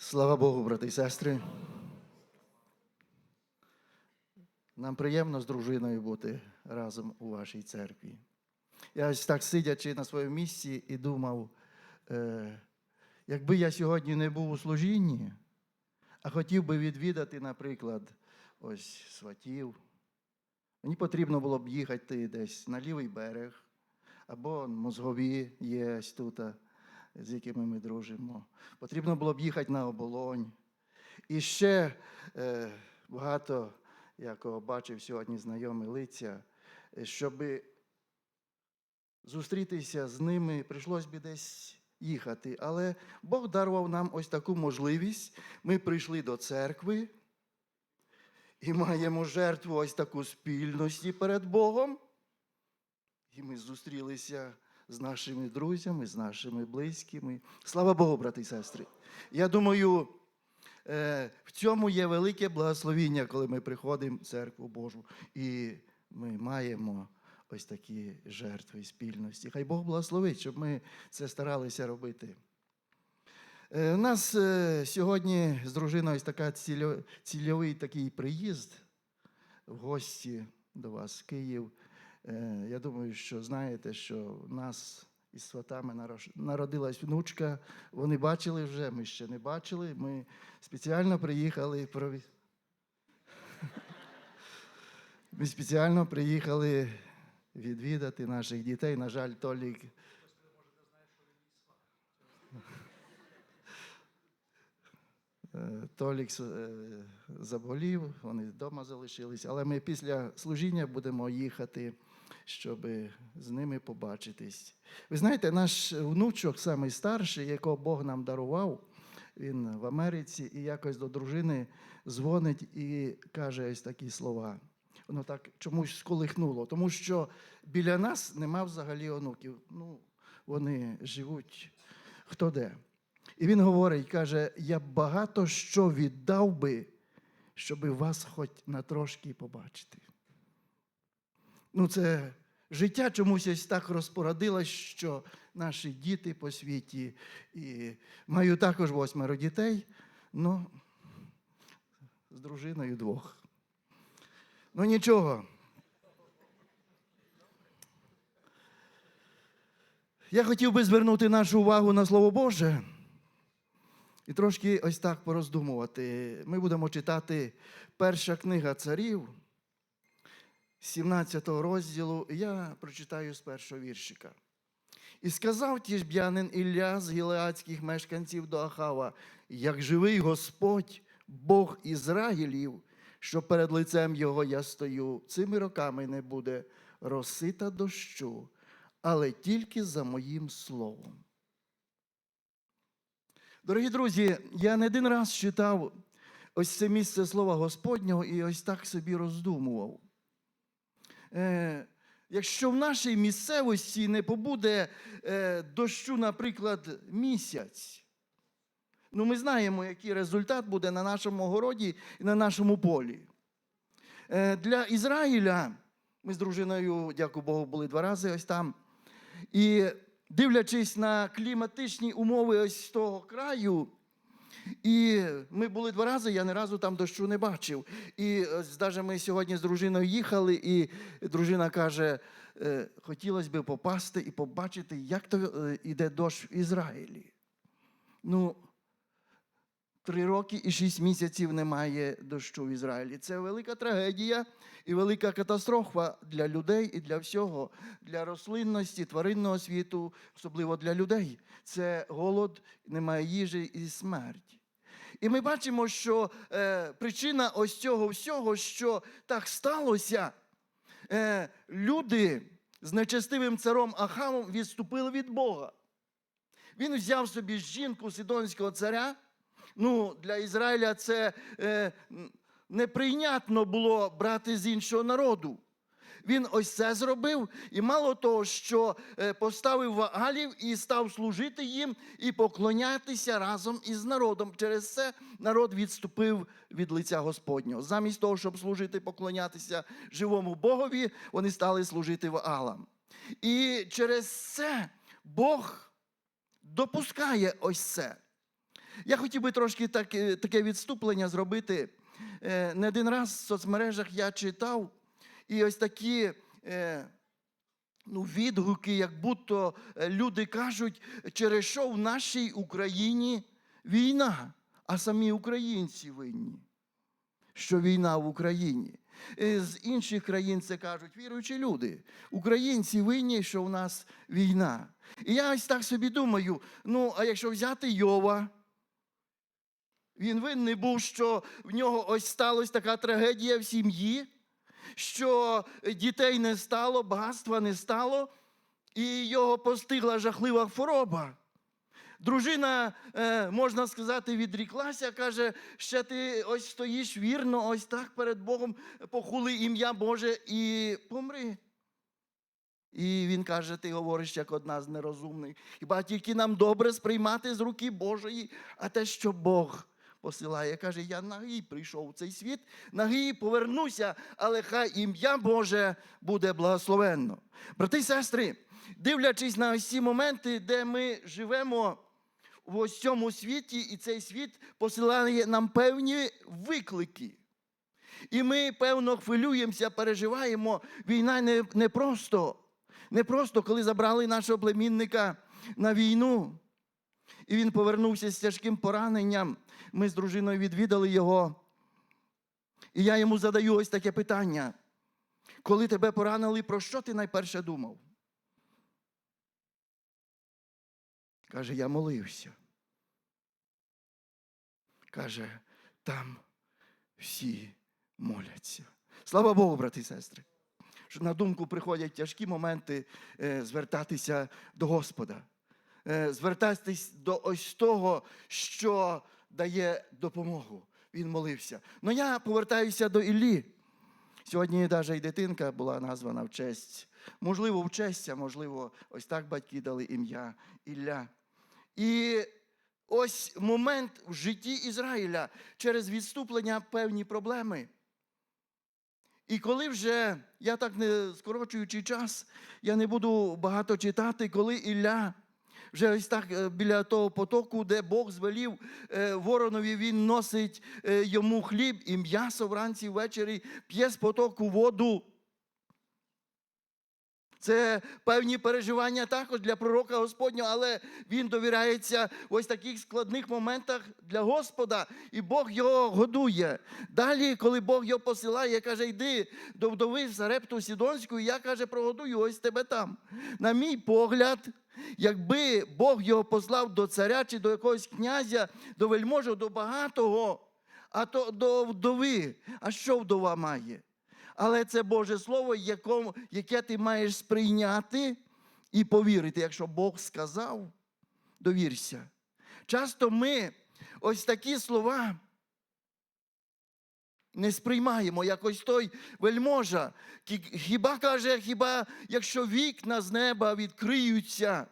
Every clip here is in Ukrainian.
Слава Богу, брати і сестри. Нам приємно з дружиною бути разом у вашій церкві. Я ось так сидячи на своєму місці і думав, е, якби я сьогодні не був у служінні, а хотів би відвідати, наприклад, ось сватів, мені потрібно було б їхати десь на лівий берег, або мозгові є тут, з якими ми дружимо. Потрібно було б їхати на оболонь. І ще е, багато, якого бачив сьогодні знайомі лиця, щоб зустрітися з ними, прийшлось би десь їхати. Але Бог дарував нам ось таку можливість. Ми прийшли до церкви і маємо жертву ось таку спільності перед Богом. І ми зустрілися з нашими друзями, з нашими близькими. Слава Богу, брати і сестри. Я думаю, е, в цьому є велике благословіння, коли ми приходимо в церкву Божу. І ми маємо ось такі жертви спільності. Хай Бог благословить, щоб ми це старалися робити. Е, У нас е, сьогодні з дружиною ось така цільовий такий приїзд в гості до вас Київ. Е, Я думаю, що знаєте, що в нас із сватами народилась внучка. Вони бачили вже, ми ще не бачили. Ми спеціально приїхали прові... Ми спеціально приїхали відвідати наших дітей. На жаль, Толік. Е, Толік е, заболів, вони вдома залишились, але ми після служіння будемо їхати, щоб з ними побачитись. Ви знаєте, наш внучок, самий старший, якого Бог нам дарував, він в Америці і якось до дружини дзвонить і каже ось такі слова. Воно так чомусь сколихнуло, тому що біля нас нема взагалі онуків. Ну, вони живуть хто де. І він говорить, каже: я багато що віддав би, щоб вас хоч на трошки побачити. Ну, це життя чомусь ось так розпорядилось, що наші діти по світі, і маю також восьмеро дітей, ну, з дружиною двох. Ну нічого. Я хотів би звернути нашу увагу на Слово Боже. І трошки ось так пороздумувати. Ми будемо читати перша книга царів, 17 розділу, я прочитаю з першого віршика. І сказав тішб'янин Ілля з гілеадських мешканців до Ахава, як живий Господь, Бог Ізраїлів, що перед лицем його я стою, цими роками не буде розсита дощу, але тільки за моїм словом. Дорогі друзі, я не один раз читав ось це місце слова Господнього і ось так собі роздумував. Е, якщо в нашій місцевості не побуде е, дощу, наприклад, місяць, ну ми знаємо, який результат буде на нашому городі і на нашому полі. Е, для Ізраїля, ми з дружиною, дякую Богу, були два рази ось там. І дивлячись на кліматичні умови ось того краю, і ми були два рази, я ні разу там дощу не бачив. І навіть ми сьогодні з дружиною їхали, і дружина каже: «Е, хотілося б попасти і побачити, як то е, йде дощ в Ізраїлі. Ну, три роки і шість місяців немає дощу в Ізраїлі. Це велика трагедія і велика катастрофа для людей і для всього, для рослинності, тваринного світу, особливо для людей. Це голод, немає їжі і смерть. І ми бачимо, що е, причина ось цього всього, що так сталося, е, люди з нечестивим царом Ахавом відступили від Бога. Він взяв собі жінку сидонського царя. Ну, для Ізраїля це е, неприйнятно було брати з іншого народу. Він ось це зробив, і мало того, що е, поставив вагалів і став служити їм і поклонятися разом із народом. Через це народ відступив від лиця Господнього. Замість того, щоб служити, поклонятися живому Богові, вони стали служити ваалам. І через це Бог допускає ось це. Я хотів би трошки так, е, таке відступлення зробити. Е, Не один раз в соцмережах я читав, і ось такі е, ну, відгуки, як будто люди кажуть, через що в нашій Україні війна, а самі українці винні, що війна в Україні. З інших країн це кажуть віруючі люди. Українці винні, що в нас війна. І я ось так собі думаю: ну, а якщо взяти Йова, він винний був, що в нього ось сталася така трагедія в сім'ї, що дітей не стало, багатства не стало, і його постигла жахлива хвороба. Дружина, е, можна сказати, відріклася, каже, ще ти ось стоїш вірно, ось так перед Богом, похули ім'я Боже і помри. І він каже: ти говориш як одна з нерозумних. Хіба тільки нам добре сприймати з руки Божої, а те, що Бог посилає. Каже, я нагий прийшов у цей світ, нагий повернуся, але хай ім'я Боже буде благословенно. Брати і сестри, дивлячись на ось моменти, де ми живемо в ось цьому світі, і цей світ посилає нам певні виклики. І ми, певно, хвилюємося, переживаємо. Війна не, не просто. Не просто, коли забрали нашого племінника на війну, і він повернувся з тяжким пораненням. Ми з дружиною відвідали його. І я йому задаю ось таке питання. Коли тебе поранили, про що ти найперше думав? Каже, я молився. Каже, там всі моляться. Слава Богу, брати і сестри. Що на думку приходять тяжкі моменти е, звертатися до Господа, е, звертатись до ось того, що дає допомогу. Він молився. Ну я повертаюся до Іллі. Сьогодні навіть і дитинка була названа в честь. Можливо, в честь, а можливо, ось так батьки дали ім'я Ілля. І ось момент в житті Ізраїля через відступлення певні проблеми. І коли вже, я так не скорочуючи час, я не буду багато читати, коли Ілля вже ось так е, біля того потоку, де Бог звелів е, воронові, він носить е, йому хліб і м'ясо вранці ввечері, п'є з потоку воду. Це певні переживання також для пророка Господнього, але він довіряється ось таких складних моментах для Господа, і Бог його годує. Далі, коли Бог його посилає, каже, йди до вдови в Сарепту Сідонську, і я каже, прогодую ось тебе там. На мій погляд, якби Бог його послав до царя чи до якогось князя, до вельможа, до багатого, а то до вдови. А що вдова має? Але це Боже Слово, якому, яке ти маєш сприйняти і повірити. Якщо Бог сказав, довірся. Часто ми ось такі слова не сприймаємо, як ось той вельможа. Хіба каже, хіба якщо вікна з неба відкриються,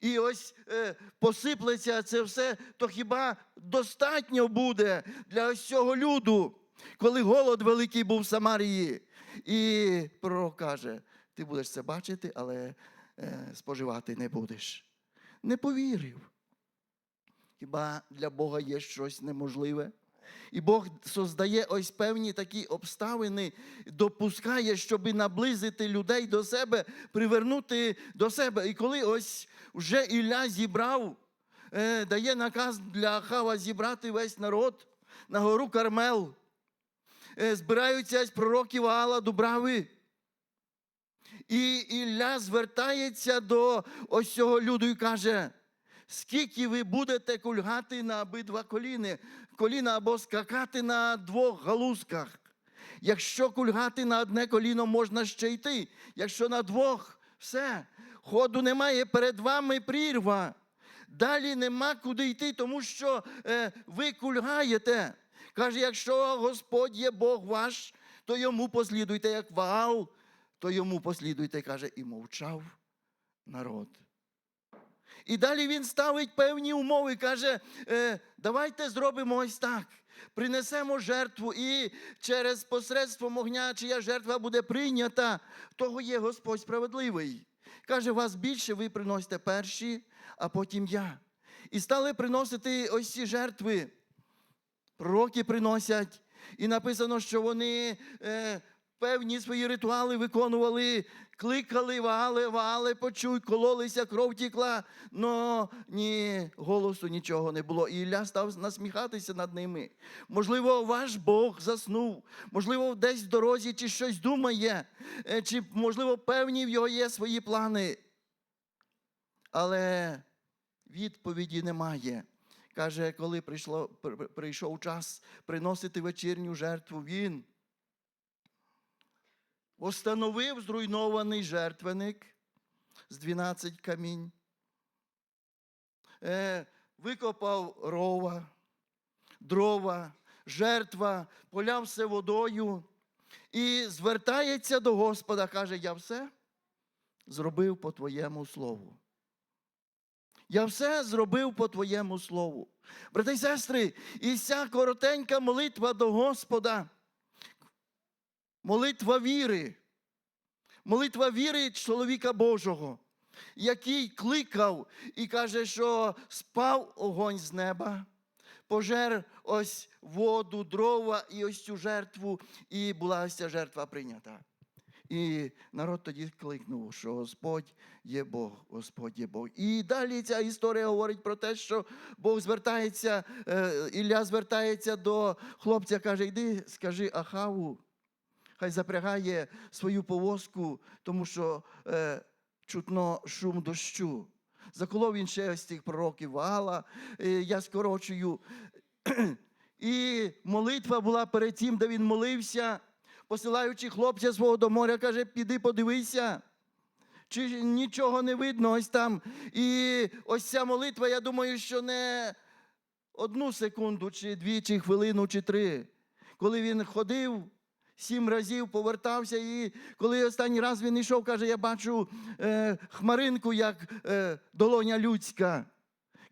і ось е, посиплеться це все, то хіба достатньо буде для ось цього люду, коли голод великий був в Самарії? І пророк каже: ти будеш це бачити, але е, споживати не будеш. Не повірив. Хіба для Бога є щось неможливе? І Бог создає ось певні такі обставини, допускає, щоб наблизити людей до себе, привернути до себе. І коли ось вже Ілля зібрав, е, дає наказ для Хава зібрати весь народ на гору Кармел, е, збираються ось пророки Ваала Дубрави. І Ілля звертається до ось цього люду і каже: скільки ви будете кульгати на обидва коліни, коліна або скакати на двох галузках. Якщо кульгати на одне коліно, можна ще йти. Якщо на двох, все, ходу немає, перед вами прірва. Далі нема куди йти, тому що е, ви кульгаєте. Каже, якщо Господь є Бог ваш, то йому послідуйте, як Ваал, то йому послідуйте, каже, і мовчав народ. І далі він ставить певні умови, каже, е, давайте зробимо ось так. Принесемо жертву, і через посредством огня, чия жертва буде прийнята, того є Господь справедливий. Каже, вас більше ви приносите перші, а потім я. І стали приносити ось ці жертви. Пророки приносять. І написано, що вони е, певні свої ритуали виконували, кликали, вали, вали, почуй, кололися, кров тікла, но ні голосу нічого не було. І Ілля став насміхатися над ними. Можливо, ваш Бог заснув, можливо, десь в дорозі чи щось думає, е, чи, можливо, певні в його є свої плани. Але відповіді немає. Каже, коли прийшло, при- при- прийшов час приносити вечірню жертву, він Остановив зруйнований жертвеник з 12 камінь, е, викопав рова, дрова, жертва, поляв все водою і звертається до Господа, каже: Я все зробив по твоєму слову. Я все зробив по твоєму слову. Брати і сестри, і ця коротенька молитва до Господа. Молитва віри, молитва віри чоловіка Божого, який кликав і каже, що спав огонь з неба, пожер ось воду, дрова і ось цю жертву, і була ось ця жертва прийнята. І народ тоді кликнув, що Господь є Бог, Господь є Бог. І далі ця історія говорить про те, що Бог звертається, е, Ілля звертається до хлопця, каже: йди, скажи Ахаву, хай запрягає свою повозку, тому що е, чутно шум дощу. Заколов він ще ось цих пророків Ваала, е, я скорочую. І молитва була перед тим, де він молився, посилаючи хлопця свого до моря, каже, піди подивися. Чи нічого не видно ось там. І ось ця молитва, я думаю, що не одну секунду, чи дві, чи хвилину, чи три. Коли він ходив, сім разів повертався, і коли останній раз він йшов, каже, я бачу е, хмаринку, як е, долоня людська.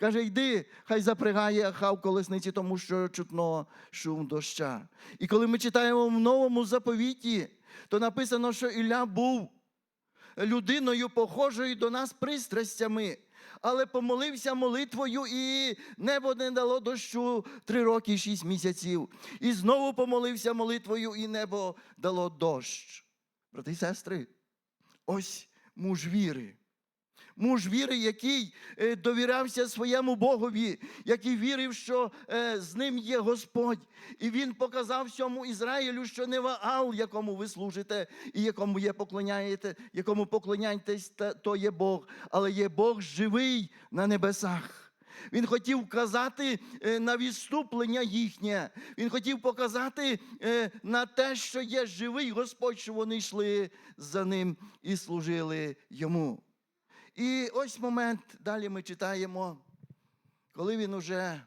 Каже, йди, хай запрягає Ахав колесниці, тому що чутно шум доща. І коли ми читаємо в новому заповіті, то написано, що Ілля був людиною, похожою до нас пристрастями, але помолився молитвою, і небо не дало дощу три роки і шість місяців. І знову помолився молитвою, і небо дало дощ. Брати і сестри, ось муж віри. Муж віри, який е, довірявся своєму Богові, який вірив, що е, з ним є Господь. І він показав всьому Ізраїлю, що не Ваал, якому ви служите, і якому є поклоняєте, якому поклоняєтесь, то є Бог, але є Бог живий на небесах. Він хотів вказати е, на відступлення їхнє. Він хотів показати на те, що є живий Господь, що вони йшли за ним і служили йому. І ось момент, далі ми читаємо, коли він уже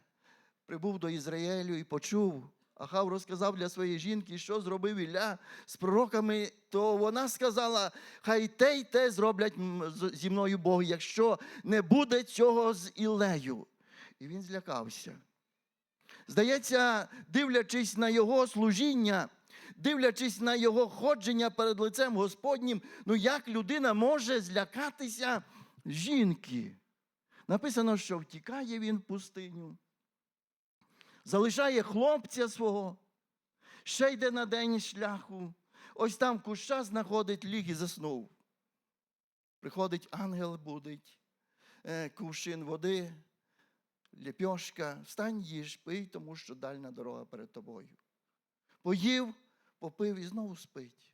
прибув до Ізраїлю і почув, Ахав розказав для своєї жінки, що зробив Ілля з пророками, то вона сказала: хай те й те зроблять зі мною Бог, якщо не буде цього з Ілею. І він злякався. Здається, дивлячись на його служіння, дивлячись на його ходження перед лицем Господнім, ну як людина може злякатися жінки? Написано, що втікає він в пустиню, залишає хлопця свого, ще йде на день шляху, ось там куща знаходить ліг і заснув. Приходить ангел, будить е, кувшин води, ліпьошка, встань, їж, пий, тому що дальна дорога перед тобою. Поїв, попив і знову спить.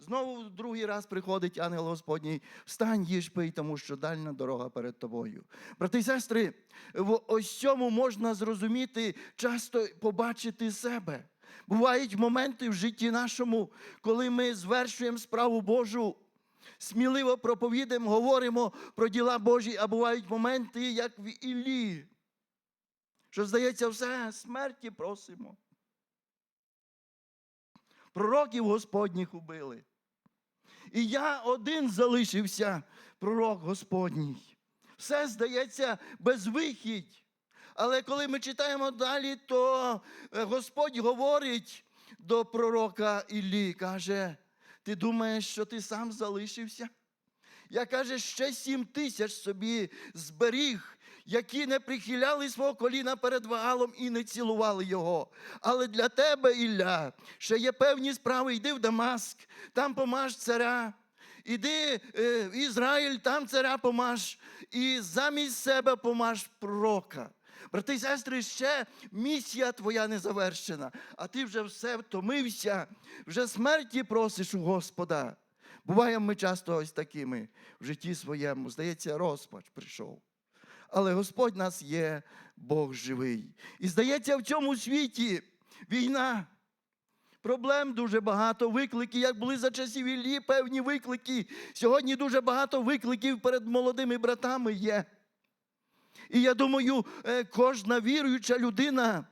Знову в другий раз приходить ангел Господній, встань, їж, пий, тому що дальна дорога перед тобою. Брати і сестри, в ось цьому можна зрозуміти, часто побачити себе. Бувають моменти в житті нашому, коли ми звершуємо справу Божу, сміливо проповідаємо, говоримо про діла Божі, а бувають моменти, як в Іллі, що здається, все, смерті просимо. Пророків Господніх убили. І я один залишився, пророк Господній. Все здається безвихідь. Але коли ми читаємо далі, то е, Господь говорить до пророка Іллі, каже: ти думаєш, що ти сам залишився? Я каже, ще сім тисяч собі зберіг. Які не прихиляли свого коліна перед Ваалом і не цілували його. Але для тебе, Ілля, ще є певні справи. Йди в Дамаск, там помаж царя. Іди е, в Ізраїль, там царя помаж, і замість себе помаж пророка. Брати і сестри, ще місія твоя не завершена, а ти вже все втомився, вже смерті просиш у Господа. Буваємо ми часто ось такими в житті своєму. Здається, розпач прийшов. Але Господь нас є, Бог живий. І здається, в цьому світі війна. Проблем дуже багато, виклики, як були за часів Іллі, певні виклики. Сьогодні дуже багато викликів перед молодими братами є. І я думаю, е, кожна віруюча людина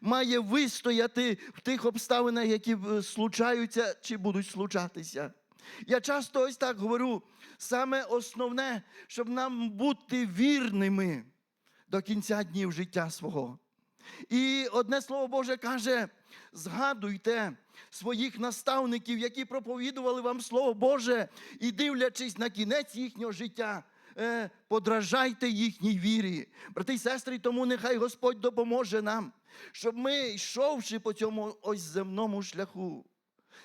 має вистояти в тих обставинах, які е, случаються чи будуть случатися. Я часто ось так говорю: саме основне, щоб нам бути вірними до кінця днів життя свого. І одне слово Боже каже: згадуйте своїх наставників, які проповідували вам Слово Боже, і дивлячись на кінець їхнього життя, е, подражайте їхній вірі. Брати й сестри, тому нехай Господь допоможе нам, щоб ми, йшовши по цьому ось земному шляху,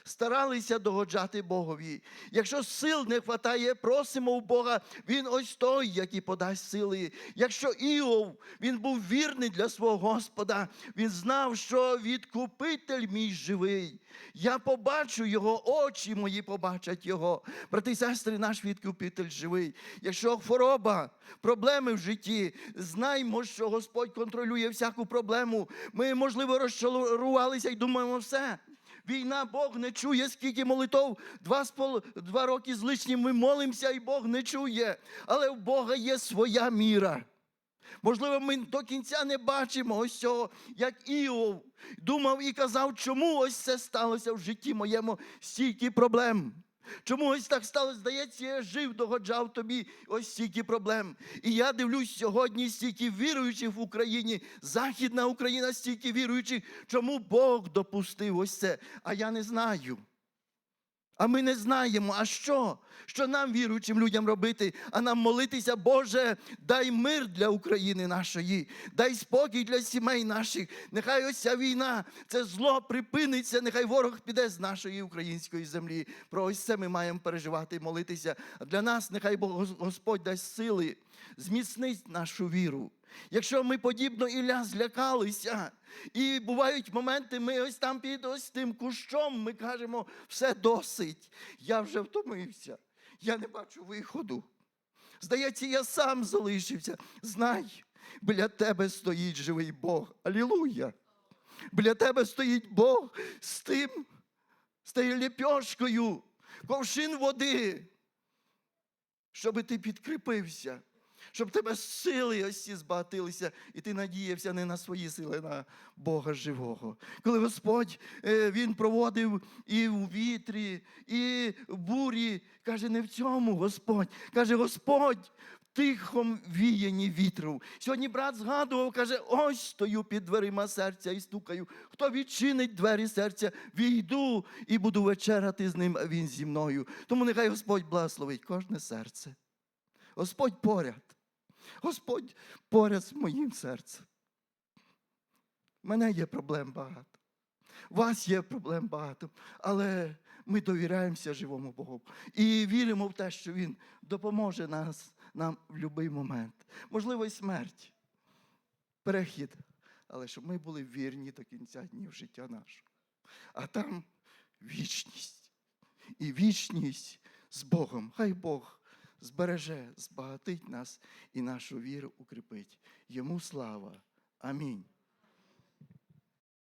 старалися догоджати Богові. Якщо сил не вистачає, просимо у Бога, Він ось той, який подасть сили. Якщо Іов, він був вірний для свого Господа, він знав, що відкупитель мій живий. Я побачу його, очі мої побачать його. Брати і сестри, наш відкупитель живий. Якщо хвороба, проблеми в житті, знаймо, що Господь контролює всяку проблему. Ми, можливо, розчарувалися і думаємо, все. Війна Бог не чує, скільки молитов, два, спол... два роки з лишнім ми молимося, і Бог не чує. Але в Бога є своя міра. Можливо, ми до кінця не бачимо ось цього, як Іов думав і казав, чому ось це сталося в житті моєму стільки проблем. Чому ось так сталося? Здається, я жив, догоджав тобі ось стільки проблем. І я дивлюсь сьогодні стільки віруючих в Україні, Західна Україна, стільки віруючих. Чому Бог допустив ось це? А я не знаю. А ми не знаємо, а що? Що нам, віруючим людям, робити? А нам молитися, Боже, дай мир для України нашої, дай спокій для сімей наших. Нехай ось ця війна, це зло припиниться, нехай ворог піде з нашої української землі. Про ось це ми маємо переживати і молитися. А для нас, нехай Бог Господь дасть сили, зміцнить нашу віру. Якщо ми подібно Ілля злякалися, і бувають моменти, ми ось там під ось тим кущом, ми кажемо, все досить. Я вже втомився, я не бачу виходу. Здається, я сам залишився. Знай, біля тебе стоїть живий Бог. Алілуя! Біля тебе стоїть Бог з тим, з тією ліпьошкою, ковшин води, щоб ти підкріпився щоб тебе сили ось ці збагатилися, і ти надіявся не на свої сили, а на Бога живого. Коли Господь е, Він проводив і в вітрі, і в бурі, каже, не в цьому Господь. Каже, Господь тихом віянні вітру. Сьогодні брат згадував, каже, ось стою під дверима серця і стукаю. Хто відчинить двері серця, війду і буду вечеряти з ним, а він зі мною. Тому нехай Господь благословить кожне серце. Господь поряд. Господь поряд з моїм серцем. У мене є проблем багато. У вас є проблем багато, але ми довіряємося живому Богу і віримо в те, що Він допоможе нас, нам в будь-який момент. Можливо, і смерть, перехід, але щоб ми були вірні до кінця днів життя нашого. А там вічність. І вічність з Богом. Хай Бог збереже, збагатить нас і нашу віру укріпить. Йому слава. Амінь.